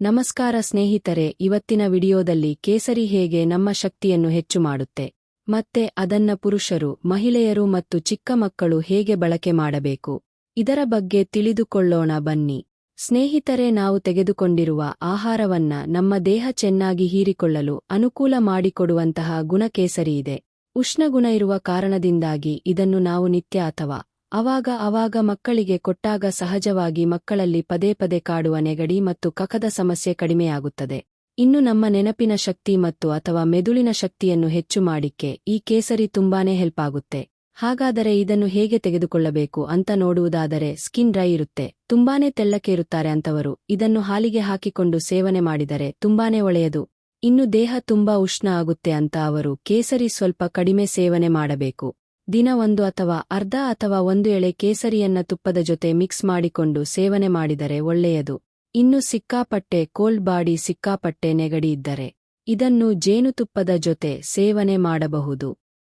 ನಮಸ್ಕಾರ ಸ್ನೇಹಿತರೆ, ಇವತ್ತಿನ ವಿಡಿಯೋದಲ್ಲಿ ಕೇಸರಿ ಹೇಗೆ ನಮ್ಮ ಶಕ್ತಿಯನ್ನು ಹೆಚ್ಚು ಮಾಡುತ್ತೆ, ಮತ್ತೆ ಅದನ್ನ ಪುರುಷರು, ಮಹಿಳೆಯರು ಮತ್ತು ಚಿಕ್ಕ ಮಕ್ಕಳು ಹೇಗೆ ಬಳಕೆ ಮಾಡಬೇಕು, ಇದರ ಬಗ್ಗೆ ತಿಳಿದುಕೊಳ್ಳೋಣ ಬನ್ನಿ. ಸ್ನೇಹಿತರೆ, ನಾವು ತೆಗೆದುಕೊಂಡಿರುವ ಆಹಾರವನ್ನ ನಮ್ಮ ದೇಹ ಚೆನ್ನಾಗಿ ಹೀರಿಕೊಳ್ಳಲು ಅನುಕೂಲ ಮಾಡಿಕೊಡುವಂತಹ ಗುಣ ಇದೆ. ಉಷ್ಣಗುಣ ಇರುವ ಕಾರಣದಿಂದಾಗಿ ಇದನ್ನು ನಾವು ನಿತ್ಯ ಅಥವಾ ಅವಾಗ ಅವಾಗ ಮಕ್ಕಳಿಗೆ ಕೊಟ್ಟಾಗ ಸಹಜವಾಗಿ ಮಕ್ಕಳಲ್ಲಿ ಪದೇ ಪದೇ ಕಾಡುವ ನೆಗಡಿ ಮತ್ತು ಕಕದ ಸಮಸ್ಯೆ ಕಡಿಮೆಯಾಗುತ್ತದೆ. ಇನ್ನು ನಮ್ಮ ನೆನಪಿನ ಶಕ್ತಿ ಮತ್ತು ಅಥವಾ ಮೆದುಳಿನ ಶಕ್ತಿಯನ್ನು ಹೆಚ್ಚು ಮಾಡಿಕ್ಕೆ ಈ ಕೇಸರಿ ತುಂಬಾನೇ ಹೆಲ್ಪ್ ಆಗುತ್ತೆ. ಹಾಗಾದರೆ ಇದನ್ನು ಹೇಗೆ ತೆಗೆದುಕೊಳ್ಳಬೇಕು ಅಂತ ನೋಡುವುದಾದರೆ ಸ್ಕಿನ್ ಡ್ರೈ ಇರುತ್ತೆ. ತುಂಬಾನೇ ತೆಳ್ಳಕ್ಕೆ ಇರುತ್ತಾರೆ ಅಂತವರು. ಇದನ್ನು ಹಾಲಿಗೆ ಹಾಕಿಕೊಂಡು ಸೇವನೆ ಮಾಡಿದರೆ ತುಂಬಾನೇ ಒಳ್ಳೆಯದು. ಇನ್ನು ದೇಹ ತುಂಬಾ ಉಷ್ಣ ಆಗುತ್ತೆ ಅಂತ ಅವರು ಕೇಸರಿ ಸ್ವಲ್ಪ ಕಡಿಮೆ ಸೇವನೆ ಮಾಡಬೇಕು. ದಿನ ಒಂದು ಅಥವಾ ಅರ್ಧ ಅಥವಾ ಒಂದು ಎಳೆ ಕೇಸರಿಯನ್ನ ತುಪ್ಪದ ಜೊತೆ ಮಿಕ್ಸ್ ಮಾಡಿಕೊಂಡು ಸೇವನೆ ಮಾಡಿದರೆ ಒಳ್ಳೆಯದು. ಇನ್ನು ಸಿಕ್ಕಾಪಟ್ಟೆ ಕೋಲ್ಡ್ ಬಾಡಿ ಸಿಕ್ಕಾಪಟ್ಟೆ ನೆಗಡಿ ಇದ್ದರೆ ಇದನ್ನು ಜೇನುತುಪ್ಪದ ಜೊತೆ ಸೇವನೆ ಮಾಡಬಹುದು.